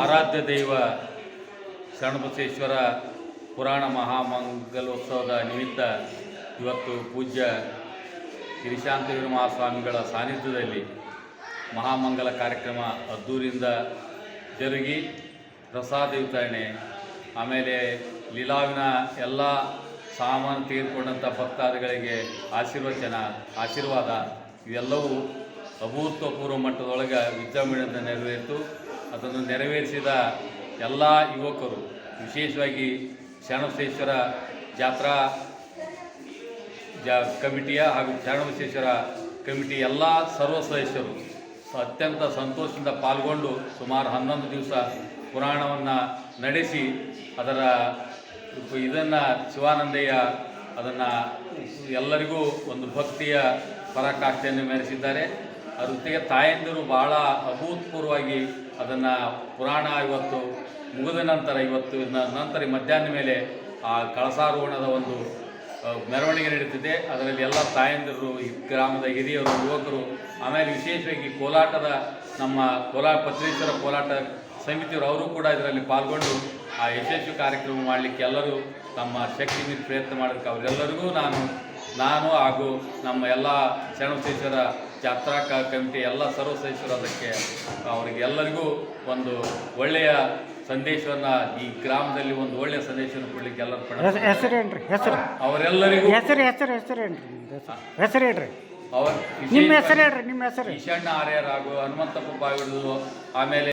ಆರಾಧ್ಯ ದೈವ ಶರಣಬಸವೇಶ್ವರ ಪುರಾಣ ಮಹಾಮಂಗಲೋತ್ಸವದ ನಿಮಿತ್ತ ಇವತ್ತು ಪೂಜ್ಯ ಗಿರಿಶಾಂತವೀರ ಮಹಾಸ್ವಾಮಿಗಳ ಸಾನ್ನಿಧ್ಯದಲ್ಲಿ ಮಹಾಮಂಗಲ ಕಾರ್ಯಕ್ರಮ ಅದ್ದೂರಿಂದ ಜರುಗಿ ಪ್ರಸಾದ ವಿತರಣೆ, ಆಮೇಲೆ ಲೀಲಾವಿನ ಎಲ್ಲ ಸಾಮಾನು ತೆಗೆದುಕೊಂಡಂಥ ಭಕ್ತಾದಿಗಳಿಗೆ ಆಶೀರ್ವಚನ, ಆಶೀರ್ವಾದ, ಇವೆಲ್ಲವೂ ಅಭೂತಪೂರ್ವ ಮಟ್ಟದೊಳಗೆ ವಿಜೃಂಭಣೆಯಿಂದ ನೆರವೇರಿತು. ಅದನ್ನು ನೆರವೇರಿಸಿದ ಎಲ್ಲ ಯುವಕರು, ವಿಶೇಷವಾಗಿ ಶರಣಬಸವೇಶ್ವರ ಜಾತ್ರಾ ಜಾ ಕಮಿಟಿಯ ಹಾಗೂ ಶರಣಬಸವೇಶ್ವರ ಕಮಿಟಿ ಎಲ್ಲ ಸರ್ವ ಸದಸ್ಯರು ಅತ್ಯಂತ ಸಂತೋಷದಿಂದ ಪಾಲ್ಗೊಂಡು ಸುಮಾರು ಹನ್ನೊಂದು ದಿವಸ ಪುರಾಣವನ್ನು ನಡೆಸಿ ಅದರ ಇದನ್ನು ಶಿವಾನಂದಯ್ಯ ಅದನ್ನು ಎಲ್ಲರಿಗೂ ಒಂದು ಭಕ್ತಿಯ ಪರಾಕಾಷ್ಠೆಯನ್ನು ಮೆರೆಸಿದ್ದಾರೆ. ಅದ್ರ ಜೊತೆಗೆ ತಾಯಂದಿರು ಭಾಳ ಅಭೂತಪೂರ್ವವಾಗಿ ಅದನ್ನು ಪುರಾಣ ಇವತ್ತು, ಮುಗಿದ ನಂತರ ಇವತ್ತು ನಂತರ ಮಧ್ಯಾಹ್ನ ಮೇಲೆ ಆ ಕಳಸಾರೋಹಣದ ಒಂದು ಮೆರವಣಿಗೆ ನಡೀತಿದೆ. ಅದರಲ್ಲಿ ಎಲ್ಲ ತಾಯಂದಿರು ಗ್ರಾಮದ ಹಿರಿಯರು, ಯುವಕರು, ಆಮೇಲೆ ವಿಶೇಷವಾಗಿ ಕೋಲಾಟದ ನಮ್ಮ ಕೋಲಾ ಪತ್ರೇಶ್ವರ ಕೋಲಾಟ ಸಮಿತಿಯವರು, ಅವರು ಕೂಡ ಇದರಲ್ಲಿ ಪಾಲ್ಗೊಂಡು ಆ ಯಶಸ್ವಿ ಕಾರ್ಯಕ್ರಮ ಮಾಡಲಿಕ್ಕೆ ಎಲ್ಲರೂ ತಮ್ಮ ಶಕ್ತಿ ಮೀರಿ ಪ್ರಯತ್ನ ಮಾಡೋದಕ್ಕೆ ಅವರೆಲ್ಲರಿಗೂ ನಾನು ನಾನು ಹಾಗೂ ನಮ್ಮ ಎಲ್ಲ ಶರಣಬಸವೇಶ್ವರ ಜಾತ್ರಾ ಕ ಕಮಿಟಿ ಎಲ್ಲ ಸರ್ವ ಸದಸ್ಯರು ಅದಕ್ಕೆ ಅವರಿಗೆಲ್ಲರಿಗೂ ಒಂದು ಒಳ್ಳೆಯ ಸಂದೇಶವನ್ನು ಈ ಗ್ರಾಮದಲ್ಲಿ ಒಂದು ಒಳ್ಳೆಯ ಸಂದೇಶವನ್ನು ಕೊಡಲಿಕ್ಕೆ ಎಲ್ಲರೂ ಹೆಸರು ಹೆಸ್- ಹೆಸರೇನ್ರಿ ಹೆಸರು. ಅವರೆಲ್ಲರಿಗೂ ಹೆಸರು ಹೆಸರು ಹೆಸರೇನ್ರಿ ಹೆಸರು. ಹೆಸರು ಹೇಳ್ರಿ. ಅವ್ರ ನಿಮ್ಮ ಹೆಸರು ಹೇಳ್ರಿ ನಿಮ್ಮ ಹೆಸರು ಈಶಣ್ಣ ಆರ್ಯರ್ ಹಾಗೂ ಹನುಮಂತಪ್ಪ ಬಾವಿಡು ಆಮೇಲೆ